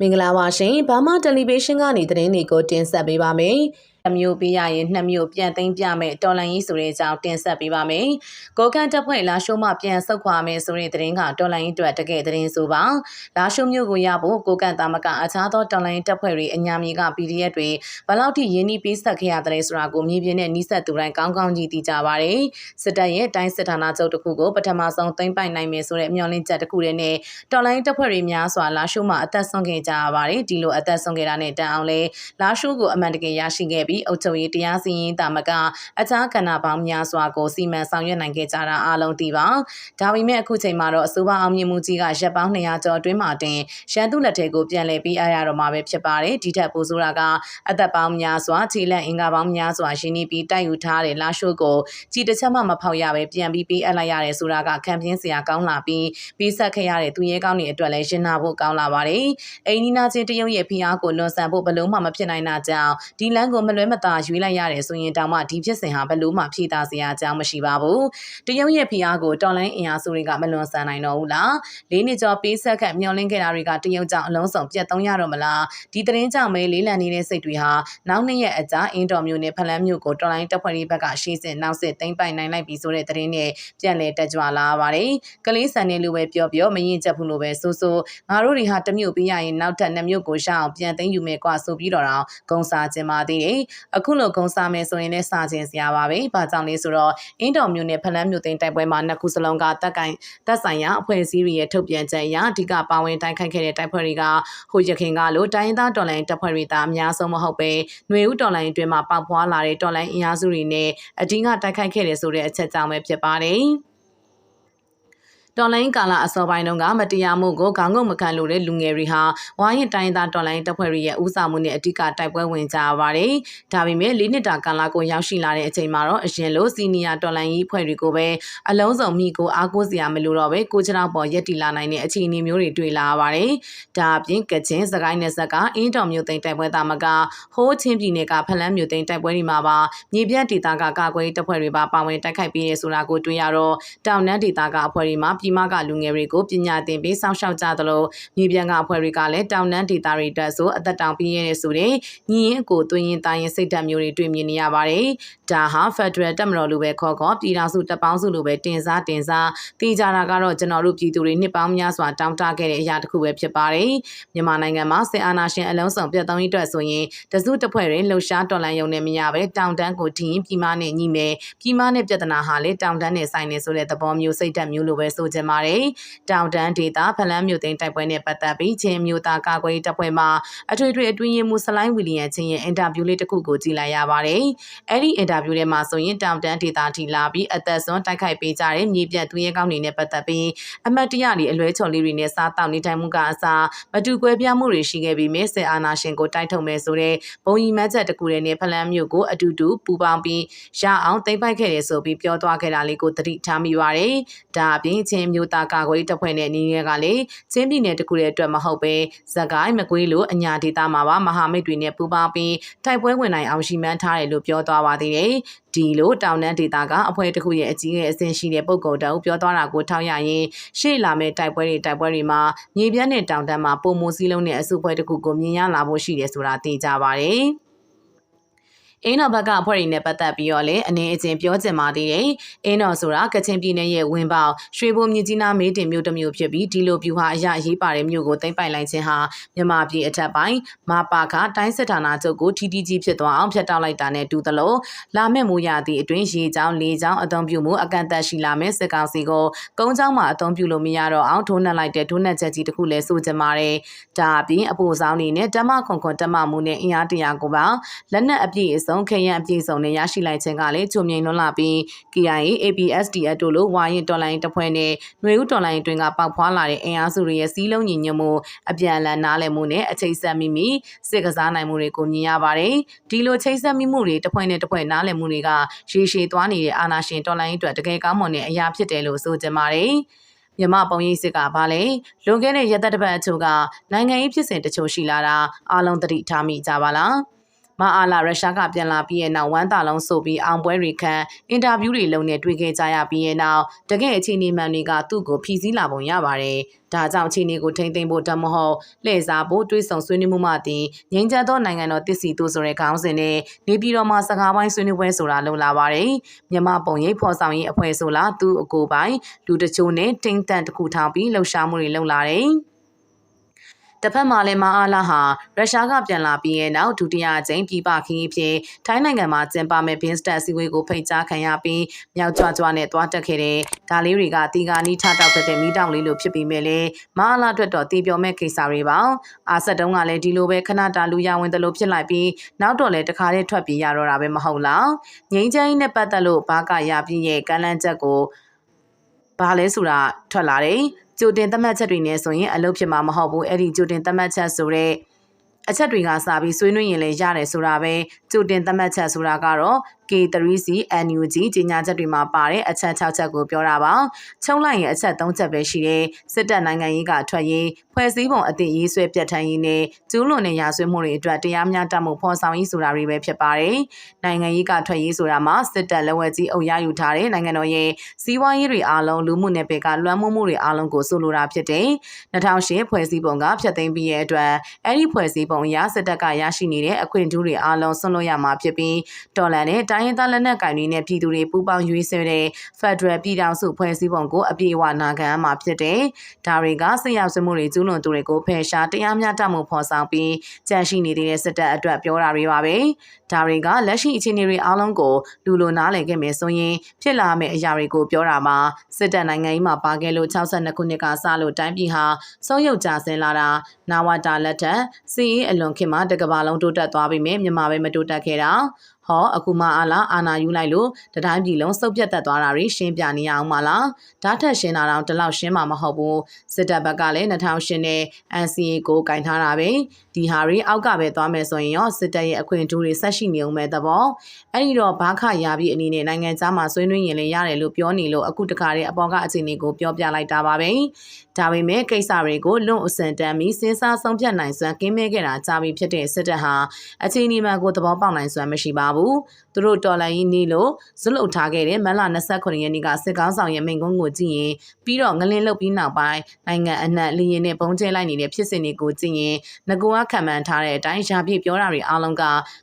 မင်္ဂလာပါရှင်ဘာမာတယ်လီဗေးရှင်းကနေသတင်းတွေကိုတင်ဆက်ပေးပါမယ်။ တစ်မျိုးပေးရရင်နှစ်မျိုးပြန်သိမ်းပြမယ်တော်လန်ကြီးဆိုတဲ့အကြောင်းတင်ဆက်ပေးပါမယ်။ကိုကန်တပ်ဖွဲ့လာရှိုးမှပြန်ဆုတ်ခွာမယ်ဆိုတဲ့သတင်းကတော်လန်ကြီးအတွက်တကယ်သတင်းဆိုပါ။လာရှိုးမျိုးကိုရဖို့ကိုကန်တာမကအခြားသောတော်လန်ကြီးတပ်ဖွဲ့တွေအညာမြေက PDF တွေဘလောက်ထိရင်းနှီးပေးဆက်ခဲ့ရတဲ့ဆိုတာကိုမြေပြင်နဲ့နှိစက်သူတိုင်းကောင်းကောင်းကြီးသိကြပါရယ်။စစ်တပ်ရဲ့တိုင်းစစ်ဌာနချုပ်တစ်ခုကိုပထမဆုံးသိမ်းပိုက်နိုင်မယ်ဆိုတဲ့မျှော်လင့်ချက်တစ်ခုတည်းနဲ့တော်လိုင်းတပ်ဖွဲ့တွေများစွာလာရှိုးမှာအသက်ဆုံးခဲ့ကြရပါတယ်ဒီလိုအသက်ဆုံးခဲ့တာနဲ့တန်အောင်လဲလာရှိုးကိုအမှန်တကယ်ရရှိခဲ့ပြီးအုပ်ချုပ်ရေးတရားစီရင်တာမကအခြားကဏ္ဍပေါင်းများစွာကိုစီမံဆောင်ရွက်နိုင်ခဲ့ကြတာအားလုံးသိပါဒါပေမဲ့အခုချိန်မှာတော့အစိုးရအောင်မြင်မှုကြီးကရပ်ပေါင်း200ကျော်အတွင်းမှာတင်ရှမ်းသူလက်ထဲကိုပြန်လည်ပြီးအားရတော့မှာပဲဖြစ်ပါတယ်ဒီထက်ပိုဆိုးတာကအသက်ပေါင်းများစွာခြေလက်အင်္ဂါပေါင်းများစွာရင်းနှီးပြီးတိုက်ယူထားတဲ့လာရှိုးကိုကြည်တစ်ချက်မှမဖောက်ရပဲပြန်ပြီးပေးအပ်လိုက်ရတယ်ဆိုတာကခံပြင်းစရာကောင်းလာပြီးပြီးဆက်ခဲ့ရတဲ့သူရဲကောင်းတွေအတွက်လည်းရှင်းနာဖို့ကောင်းလာပါတယ်။အိန္ဒိနာချင်းတရုတ်ရဲ့ဖိအားကိုလွန်ဆန်ဖို့ဘလို့မှမဖြစ်နိုင်တာကြောင့်ဒီလမ်းကိုမလွဲမသာရွေးလိုက်ရတယ်ဆိုရင်တောင်မှဒီဖြစ်စဉ်ဟာဘလို့မှဖြေတာစရာအကြောင်းမရှိပါဘူး။တရုတ်ရဲ့ဖိအားကိုတော်လိုင်းအင်အားစုတွေကမလွန်ဆန်နိုင်တော့ဘူးလား။လေးနှစ်ကျော်ပေးဆက်ခတ်မျောလင်းခဲ့တာတွေကတရုတ်ကြောင့်အလုံးစုံပြတ်သုံးရတော့မလား။ဒီသတင်းကြောင့်ပဲလေးလံနေတဲ့စိတ်တွေဟာနောက်နှစ်ရက်အကြာအင်းတော်မျိုးနဲ့ဖလန်းမျိုးကိုတော်လိုင်းတပ်ဖွဲ့တွေဘက်ကရှေ့စစ်နောက်စစ်သိမ်းပိုက်နိုင်လိုက်ပြီဆိုတဲ့သတင်းနဲ့ပြန်လည်တက်ကြွလာပါတယ်။ကလေးဆန်နေလို့ပဲပြောပြောမရင်ချက်ဘူးလို့ပဲဆိုဆိုငါတို့တွေဟာတမျိုးပြီးရရင်နောက်ထပ်နှစ်မျိုးကိုရှောင်းပြန်သိမ်းယူမယ်ကွာဆိုပြီးတော့တော့ဂုံစာခြင်းပါသေးတယ်။အခုလိုဂုံစာမယ်ဆိုရင်လည်းစာခြင်းစရာပါပဲ။ဘာကြောင့်လဲဆိုတော့အင်းတော်မျိုးနဲ့ဖလန်းမျိုးသိမ်းတိုက်ပွဲမှာနှစ်ခုစလုံးကတက်ကိုင်တက်ဆိုင်ရာအဖွဲ့အစည်းတွေရဲ့ထုတ်ပြန်ချက်အရအဓိကပါဝင်တိုက်ခိုက်ခဲ့တဲ့တိုက်ပွဲတွေကဟိုရခင်ကလို့တိုင်းရင်းသားတော်လိုင်းတပ်ဖွဲ့တွေသာအများဆုံးမဟုတ်ပဲຫນွေဦးတော်လိုင်းအတွင်းမှာပေါက်ဖွာလာတဲ့တော်လိုင်းအင်အားစုတွေနဲ့အဓိကတိုက်ခိုက်ခဲ့တယ်ဆိုတဲ့အချက်ကြောင့်ပဲဖြစ်ပါတယ်။ တော်လိုင်းကာလအစောပိုင်းတုန်းကမတရားမှုကိုခေါင်းငုံမခံလို့တဲ့လူငယ်တွေဟာဝိုင်းရင်တိုင်းသားတော်လိုင်းတပ်ဖွဲ့တွေရဲ့ဦးဆောင်မှုနဲ့အဓိကတိုက်ပွဲဝင်ကြပါတယ်။ဒါပေမဲ့၄နှစ်တာကာလကိုရောက်ရှိလာတဲ့အချိန်မှာတော့အရင်လိုစီနီယာတော်လိုင်းကြီးဖွဲ့တွေကိုပဲအလုံးစုံမိကိုအားကိုးစရာမလိုတော့ပဲကိုချနောက်ပေါ်ရက်တီလာနိုင်တဲ့အခြေအနေမျိုးတွေတွေ့လာရပါတယ်။ဒါအပြင်ကချင်စကိုင်းနယ်ဆက်ကအင်းတော်မျိုးသိမ်းတိုက်ပွဲသားမကဟိုးချင်းပြည်နယ်ကဖလန်းမျိုးသိမ်းတိုက်ပွဲတွေမှာပါမြေပြန့်ဒေသကကာကွယ်တပ်ဖွဲ့တွေပါပါဝင်တိုက်ခိုက်ပြီးရဆိုတာကိုတွေ့ရတော့တောင်နန်းဒေသကအဖွဲ့တွေမှာပြည်မကလူငယ်တွေကိုပညာသင်ပေးစောင့်ရှောက်ကြသလိုမြေပြန်ကအဖွဲ့တွေကလည်းတောင်တန်းဒေသတွေတက်ဆိုအသက်တောင်ပြင်းရတဲ့ဆိုတဲ့ညီရင်အကိုသွင်းရင်တိုင်းရင်စိတ်ဓာတ်မျိုးတွေတွေ့မြင်နေရပါတယ်။ဒါဟာ Federal တက်မတော်လိုပဲခေါ်ခေါ်ပြည်ထောင်စုတပ်ပေါင်းစုလိုပဲတင်စားတင်စားသိကြတာကတော့ကျွန်တော်တို့ပြည်သူတွေနှစ်ပေါင်းများစွာတောင်းတခဲ့တဲ့အရာတစ်ခုပဲဖြစ်ပါတယ်။မြန်မာနိုင်ငံမှာစစ်အာဏာရှင်အလုံးစုံပြတ်သုံးရေးအတွက်ဆိုရင်တစုတစ်ဖွဲ့တွင်လှုပ်ရှားတော်လှန်ရုံနဲ့မရပဲတောင်တန်းကိုထင်းပြည်မနဲ့ညီမယ်ပြည်မနဲ့ပြဿနာဟာလေတောင်တန်းနဲ့ဆိုင်နေဆိုတဲ့သဘောမျိုးစိတ်ဓာတ်မျိုးလိုပဲဆိုချင်ပါတယ်။တောင်တန်းဒေတာဖလန်းမြို့သိမ်းတိုက်ပွဲနဲ့ပတ်သက်ပြီးချင်းမြို့သားကာကွယ်တပ်ဖွဲ့မှအထွေထွေအတွင်းရေးမှူးဆလိုင်းဝီလီယံချင်းရဲ့အင်တာဗျူးလေးတစ်ခုကိုကြည့်လိုက်ရပါတယ်။အဲ့ဒီအင်တာဗျူးထဲမှာဆိုရင်တောင်တန်းဒေတာထီလာပြီးအသက်ဆုံးတိုက်ခိုက်ပေးကြတဲ့မြေပြတ်သူရဲကောင်းတွေနဲ့ပတ်သက်ပြီးအမတ်တရတွေအလွဲချော်လေးတွေနဲ့စားတောက်နေထိုင်မှုကအစားမတူကွဲပြားမှုတွေရှိခဲ့ပြီးမြစစ်အာဏာရှင်ကိုတိုက်ထုတ်မယ်ဆိုတဲ့ဘုံကြီးမတ်ချက်တကူတွေနဲ့ဖလန်းမြို့ကိုအတူတူပူပေါင်းပြီးရအောင်သိမ့်ပိုက်ခဲ့တယ်ဆိုပြီးပြောသွားခဲ့တာလေးကိုသတိထားမိပါတယ်။ဒါအပြင်ချင်းမြို့သားကာကွယ်တပ်ဖွဲ့နဲ့နေရကလည်းချင်းပြည်နယ်တကူရဲ့အတွက်မဟုတ်ပဲဇက်ကိုင်းမကွေးလိုအညာဒေသမှာပါမဟာမိတ်တွေနဲ့ပူးပေါင်းပြီးတိုက်ပွဲဝင်နိုင်အောင်ရှိမှန်းထားတယ်လို့ပြောသွားပါသေးတယ်။ဒီလိုတောင်တန်းဒေသကအဖွဲ့တစ်ခုရဲ့အကြီးအအဆင့်ရှိတဲ့ပုံကုန်တောင်ပြောသွားတာကိုထောက်ရရင်ရှေ့လာမယ့်တိုက်ပွဲတွေတိုက်ပွဲတွေမှာမြေပြန့်တဲ့တောင်တန်းမှာပုံမူစည်းလုံးတဲ့အစုအဖွဲ့တစ်ခုကိုမြင်ရလာဖို့ရှိတယ်ဆိုတာသိကြပါတယ်။ အင်းတော်ဘက်ကအဖွဲ့တွေနဲ့ပတ်သက်ပြီးတော့လည်းအနေအချင်းပြောချင်ပါသေးတယ်။အင်းတော်ဆိုတာကချင်ပြည်နယ်ရဲ့ဝင်းပေါင်ရွှေဘိုမြကြီးနားမေးတင်မြို့တစ်မြို့ဖြစ်ပြီးဒီလိုပြူဟာအရရေးပါတဲ့မြို့ကိုသိမ်းပိုက်လိုက်ခြင်းဟာမြန်မာပြည်အထက်ပိုင်းမပါခတိုင်းစစ်ဌာနချုပ်ကို TTG ဖြစ်သွားအောင်ဖျက်တောက်လိုက်တာနဲ့တူသလိုလာမယ့်မူရသည့်အတွင်းရေချောင်းလေချောင်းအသုံးပြုမှုအကန့်အသတ်ရှိလာမယ့်စစ်ကောင်စီကိုကုန်းချောင်းမှာအသုံးပြုလို့မရတော့အောင်ထိုးနှက်လိုက်တဲ့ထိုးနှက်ချက်ကြီးတစ်ခုလည်းဆိုကြပါတယ်။ဒါအပြင်အပိုဆောင်နေနဲ့တမခွန်ခွန်တမမှုနဲ့အင်အားတရာကိုပါလက်နက်အပြည့်အစုံခရံအပြည့်စုံနဲ့ရရှိလိုက်ခြင်းကလည်းချုံမြိန်လွန်လာပြီး KIA APSDF တို့လိုဝါရင်တော်လိုင်းတပ်ဖွဲ့နဲ့ຫນွေဦးတော်လိုင်းတွင်ကပေါက်ဖွာလာတဲ့အင်အားစုတွေရဲ့စီးလုံးညီညွတ်မှုအပြန်အလှန်နားလည်မှုနဲ့အခြေဆက်မိမိစစ်ကစားနိုင်မှုတွေကိုမြင်ရပါတယ်။ဒီလိုချိတ်ဆက်မိမှုတွေတစ်ဖွဲ့နဲ့တစ်ဖွဲ့နားလည်မှုတွေကရေရှည်သွားနေတဲ့အာဏာရှင်တော်လိုင်းအတွက်တကယ်ကောင်းမွန်တဲ့အရာဖြစ်တယ်လို့ဆိုကြပါတယ်။မြမပုံရိပ်စစ်ကဘာလဲလွန်ခဲ့တဲ့ရက်သက်တစ်ပတ်အချို့ကနိုင်ငံရေးဖြစ်စဉ်တချို့ရှိလာတာအားလုံးသတိထားမိကြပါလား မအားလာရုရှားကပြန်လာပြီးရဲ့နောက်ဝမ်းသာလုံးဆိုပြီးအောင်ပွဲတွေခံအင်တာဗျူးတွေလုပ်နေတွေ့ခဲ့ကြရပြီးရဲ့နောက်တကယ်အခြေအနေမှန်တွေကသူ့ကိုဖြီးစည်းလာပုံရပါတယ်။ဒါကြောင့်အခြေအနေကိုထိမ့်သိမ်းဖို့တမဟုတ်လှည့်စားဖို့တွေးဆောင်ဆွေးနွေးမှုမှတင်ငြိမ်းချမ်းသောနိုင်ငံတော်တည်စီသူဆိုတဲ့ခေါင်းစဉ်နဲ့နေပြည်တော်မှာစကားပိုင်းဆွေးနွေးပွဲဆိုတာလုပ်လာပါတယ်။မြန်မာပုံရိပ်ဖော်ဆောင်ရေးအဖွဲ့ဆိုလားသူ့အကိုပိုင်းလူတချို့နဲ့တင်းတန့်တစ်ခုထောင်ပြီးလှုပ်ရှားမှုတွေလုပ်လာတယ်။ တစ်ဖက်မှာလည်းမအားလာဟာရုရှားကပြန်လာပြီးရဲ့နောက်ဒုတိယအကြိမ်ပြည်ပခီးဖြစ်ထိုင်းနိုင်ငံမှာကျင်းပမဲ့ဘင်းစတက်စီဝေးကိုဖိတ်ကြားခံရပြီးမြောက်ကြွကြွနဲ့တွားတက်ခဲ့တဲ့ဒါလေးတွေကတီကာနီးထတောက်တဲ့မိတောင်လေးလိုဖြစ်ပြီးမဲ့လေမအားလာအတွက်တော့တီပြောမဲ့ကိစ္စတွေပါအာဆက်တုံးကလည်းဒီလိုပဲခဏတာလူရဝင်တယ်လို့ဖြစ်လိုက်ပြီးနောက်တော့လည်းတခါတည်းထွက်ပြေးရတော့တာပဲမဟုတ်လားငိမ့်ချမ်းနဲ့ပတ်သက်လို့ဘာကရပြည့်ရဲ့ကမ်းလန်းချက်ကိုဘာလဲဆိုတာထွက်လာတယ် ကြိုတင်သတ်မှတ်ချက်တွေနဲ့ဆိုရင်အလုပ်ဖြစ်မှာမဟုတ်ဘူးအဲ့ဒီကြိုတင်သတ်မှတ်ချက်ဆိုတဲ့အချက်တွေကစပြီးဆွေးနွေးရင်လည်းရတယ်ဆိုတာပဲကြိုတင်သတ်မှတ်ချက်ဆိုတာကတော့ K3C NUG ကြီးညာချက်တွေမှာပါတဲ့အချက်6ချက်ကိုပြောတာပါချုံလိုက်ရင်အချက်3ချက်ပဲရှိတယ်စစ်တပ်နိုင်ငံရေးကထွက်ရေးဖွဲ့စည်းပုံအသစ်ရေးဆွဲပြဋ္ဌာန်းရေးနဲ့ကျူးလွန်တဲ့ရာဇဝတ်မှုတွေအတွက်တရားမျှတမှုဖော်ဆောင်ရေးဆိုတာတွေပဲဖြစ်ပါတယ်နိုင်ငံရေးကထွက်ရေးဆိုတာမှာစစ်တပ်လက်ဝဲကြီးအုပ်ရယူထားတဲ့နိုင်ငံတော်ရဲ့စီးပွားရေးတွေအားလုံးလူမှုနယ်ပယ်ကလွှမ်းမိုးမှုတွေအားလုံးကိုဆိုလိုတာဖြစ်တယ်2008ဖွဲ့စည်းပုံကဖျက်သိမ်းပြီးရဲ့အတွက်အဲ့ဒီဖွဲ့စည်းပုံအရစစ်တပ်ကရရှိနေတဲ့အခွင့်အရေးတွေအားလုံးဆွံ့လွှတ်ရမှာဖြစ်ပြီးတော်လန်နဲ့တိုင်းရင်းသားလက်နက်ကိုင်တွေနဲ့ပြည်သူတွေပူးပေါင်းရွေးဆွဲတဲ့ Federal ပြည်ထောင်စုဖွဲ့စည်းပုံကိုအပြည့်အဝနာခံမှာဖြစ်တယ်။ဒါတွေကဆက်ရောက်စမှုတွေကျူးလွန်သူတွေကိုဖယ်ရှားတရားမျှတမှုဖော်ဆောင်ပြီးကြန့်ရှိနေတဲ့စစ်တပ်အတွက်ပြောတာတွေပါပဲ။ဒါတွေကလက်ရှိအခြေအနေတွေအားလုံးကိုလူလိုနားလည်ခဲ့မယ်ဆိုရင်ဖြစ်လာမယ့်အရာတွေကိုပြောတာမှာစစ်တပ်နိုင်ငံရေးမှာပါခဲ့လို့62ခုနှစ်ကစလို့တိုင်းပြည်ဟာဆုံးယုတ်ကြဆင်းလာတာနာဝတာလက်ထက်စီးအလွန်ခင်မှာတကဘာလုံးတိုးတက်သွားပြီမြမြန်မာပဲမတိုးတက်ခဲ့တာ ဟောအခုမှအားလားအာနာယူလိုက်လို့တတိုင်းပြည်လုံးစုပ်ပြတ်တက်သွားတာတွေရှင်းပြနေရအောင်မလားဓာတ်ထက်ရှင်းတာတော့ဒီလောက်ရှင်းမှာမဟုတ်ဘူးစစ်တပ်ဘက်ကလည်း2008နဲ့ NCA ကိုကင်ထားတာပဲဒီဟာတွေအောက်ကပဲသွားမယ်ဆိုရင်ရောစစ်တပ်ရဲ့အခွင့်အထူးတွေဆက်ရှိနေအောင်ပဲသဘောအဲ့ဒီတော့ဘာခရပြီးအနေနဲ့နိုင်ငံသားမှာဆွေးနွေးရင်လည်းရတယ်လို့ပြောနေလို့အခုတခါတည်းအပေါ်ကအခြေအနေကိုပြောပြလိုက်တာပါပဲ ဒါပေမဲ့ကိစ္စတွေကိုလွန်အစံတမ်းပြီးစဉ်းစားဆုံးဖြတ်နိုင်စွမ်းကင်းမဲ့ခဲ့တာကြာပြီဖြစ်တဲ့စစ်တပ်ဟာအခြေအနေမှန်ကိုသဘောပေါက်နိုင်စွမ်းမရှိပါဘူး။သူတို့တော်လိုင်းကြီးနေလို့ဇွတ်လုထားခဲ့တဲ့မလ29ရက်နေ့ကစစ်ကောင်းဆောင်ရဲ့မိန့်ခွန်းကိုကြည့်ရင်ပြီးတော့ငလင်းလုတ်ပြီးနောက်ပိုင်းနိုင်ငံအနှံ့လျင်နဲ့ပုံကျဲလိုက်နေတဲ့ဖြစ်စဉ်တွေကိုကြည့်ရင်ငကွာခံမှန်းထားတဲ့အတိုင်းရှာပြပြောတာတွေအားလုံးက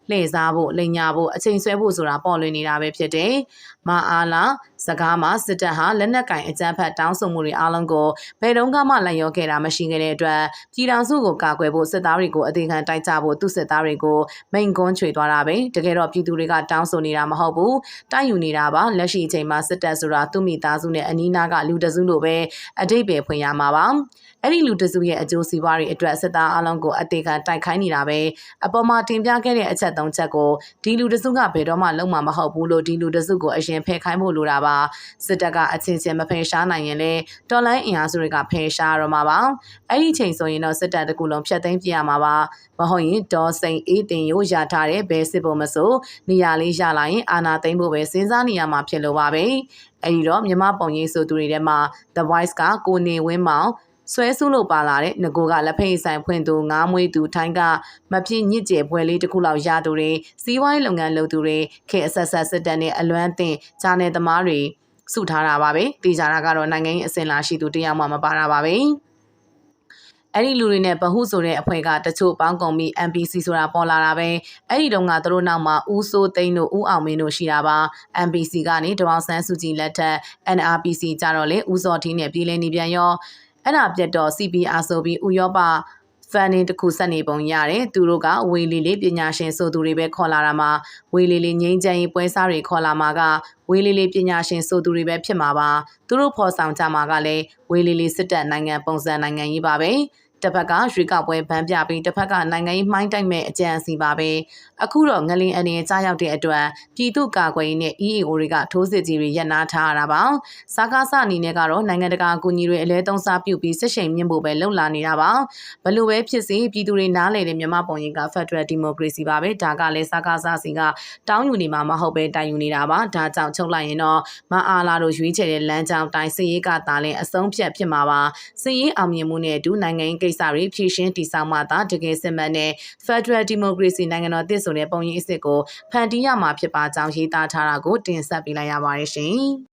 လှည့်စားဖို့လိန်ညာဖို့အချိန်ဆွဲဖို့ဆိုတာပေါ်လွင်နေတာပဲဖြစ်တယ်။မအားလား စကားမှာစစ်တပ်ဟာလက်နက်ကင်အကြမ်းဖက်တောင်းဆိုမှုတွေအားလုံးကိုဘယ်တုန်းကမှလက်ရောခဲ့တာမရှိခဲ့တဲ့အတွက်ပြည်ထောင်စုကိုကာကွယ်ဖို့စစ်သားတွေကိုအသေးခံတိုက်ကြဖို့သူစစ်သားတွေကိုမိန်ကွန်းချွေသွားတာပဲတကယ်တော့ပြည်သူတွေကတောင်းဆိုနေတာမဟုတ်ဘူးတိုက်ယူနေတာပါလက်ရှိအချိန်မှာစစ်တပ်ဆိုတာသူ့မိသားစုနဲ့အနီးနားကလူတစုလိုပဲအတိတ်ပဲဖွင့်ရမှာပါ အဲ့ဒီလူတစုရဲ့အကျိုးစီးပွားတွေအတွက်စစ်သားအလုံးကိုအသေးခံတိုက်ခိုင်းနေတာပဲအပေါ်မှာတင်ပြခဲ့တဲ့အချက်၃ချက်ကိုဒီလူတစုကဘယ်တော့မှလုံးမှာမဟုတ်ဘူးလို့ဒီလူတစုကိုအရင်ဖယ်ခိုင်းဖို့လိုတာပါစစ်တပ်ကအချင်းချင်းမဖယ်ရှားနိုင်ရင်လေတော်လိုင်းအင်အားစုတွေကဖယ်ရှားတော့မှာပါအဲ့ဒီချိန်ဆိုရင်တော့စစ်တပ်တကူလုံးဖျက်သိမ်းပြရမှာပါမဟုတ်ရင်ဒေါ်စိန်အေးတင်ရိုးရထားတဲ့ဘဲစစ်ဖို့မဆိုနေရာလေးရလာရင်အာနာသိမ့်ဖို့ပဲစဉ်းစားနေရမှာဖြစ်လို့ပါပဲအဲ့ဒီတော့မြမပုံရိပ်ဆိုသူတွေထဲမှာ The Voice ကကိုနေဝင်းမောင် ဆွဲဆုလို့ပါလာတဲ့ငကိုကလက်ဖိတ်ဆိုင်ဖွင့်သူငားမွေးသူထိုင်းကမဖြစ်ညစ်ကျေပွဲလေးတစ်ခုလောက်ရသူတွေစီးပွားရေးလုပ်ငန်းလုပ်သူတွေခေအဆက်ဆက်စစ်တပ်နဲ့အလွမ်းတင်ဂျာနယ်သမားတွေစုထားတာပါပဲတေချာတာကတော့နိုင်ငံရေးအစင်လာရှိသူတယောက်မှမပါတာပါပဲအဲ့ဒီလူတွေနဲ့ဗဟုဆိုတဲ့အဖွဲ့ကတချို့ပေါင်းကုန်ပြီး MPC ဆိုတာပေါ်လာတာပဲအဲ့ဒီတုန်းကသူတို့နောက်မှာဦးစိုးသိန်းတို့ဦးအောင်မင်းတို့ရှိတာပါ MPC ကနေဒေါအောင်ဆန်းစုကြည်လက်ထက် NRPC ကြတော့လေဦးစော်ထင်းနဲ့ပြည်လည်နေပြန်ရော အဲ့ဒါပြတ်တော့ CPR ဆိုပြီးဥရောပဖန်နေတခုဆက်နေပုံရတယ်သူတို့ကဝေလီလေးပညာရှင်ဆိုသူတွေပဲခေါ်လာတာမှာဝေလီလေးငိမ့်ချမ်းရေးပွဲစားတွေခေါ်လာမှာကဝေလီလေးပညာရှင်ဆိုသူတွေပဲဖြစ်မှာပါသူတို့ဖော်ဆောင်ကြမှာကလည်းဝေလီလေးစစ်တပ်နိုင်ငံပုံစံနိုင်ငံကြီးပါပဲ တစ်ဖက်ကရွေးကောက်ပွဲဗန်းပြပြီးတစ်ဖက်ကနိုင်ငံရေးမှိုင်းတိုက်မဲ့အကြံအစီပါပဲအခုတော့ငလင်အနေကြားရောက်တဲ့အတွက်ပြည်သူ့ကာကွယ်ရေးနဲ့ EAO တွေကထိုးစစ်ကြီးတွေရပ်နားထားရတာပါစားကားစအနေနဲ့ကတော့နိုင်ငံတကာအကူအညီတွေအလဲသုံးစားပြုပြီးစစ်ရှိန်မြင့်ဖို့ပဲလှုပ်လာနေတာပါဘလို့ပဲဖြစ်စေပြည်သူတွေနားလေတဲ့မြန်မာပုံရိပ်က Federal Democracy ပါပဲဒါကလည်းစားကားစစီကတောင်းယူနေမှာမဟုတ်ပဲတိုင်ယူနေတာပါဒါကြောင့်ချုပ်လိုက်ရင်တော့မအားလာတို့ရွေးချယ်တဲ့လမ်းကြောင်းတိုင်းစည်ရေးကသာလင်အဆုံးဖြတ်ဖြစ်မှာပါစည်ရေးအောင်မြင်မှုနဲ့အတူနိုင်ငံရေးကိစ္စတွေဖြည့်ရှင်းတည်ဆောက်မှသာတကယ်စစ်မှန်တဲ့ Federal Democracy နိုင်ငံတော်တည်ဆိုတဲ့ပုံရိပ်အစ်စ်ကိုဖန်တီးရမှာဖြစ်ပါကြောင်းရေးသားထားတာကိုတင်ဆက်ပေးလိုက်ရပါတယ်ရှင်။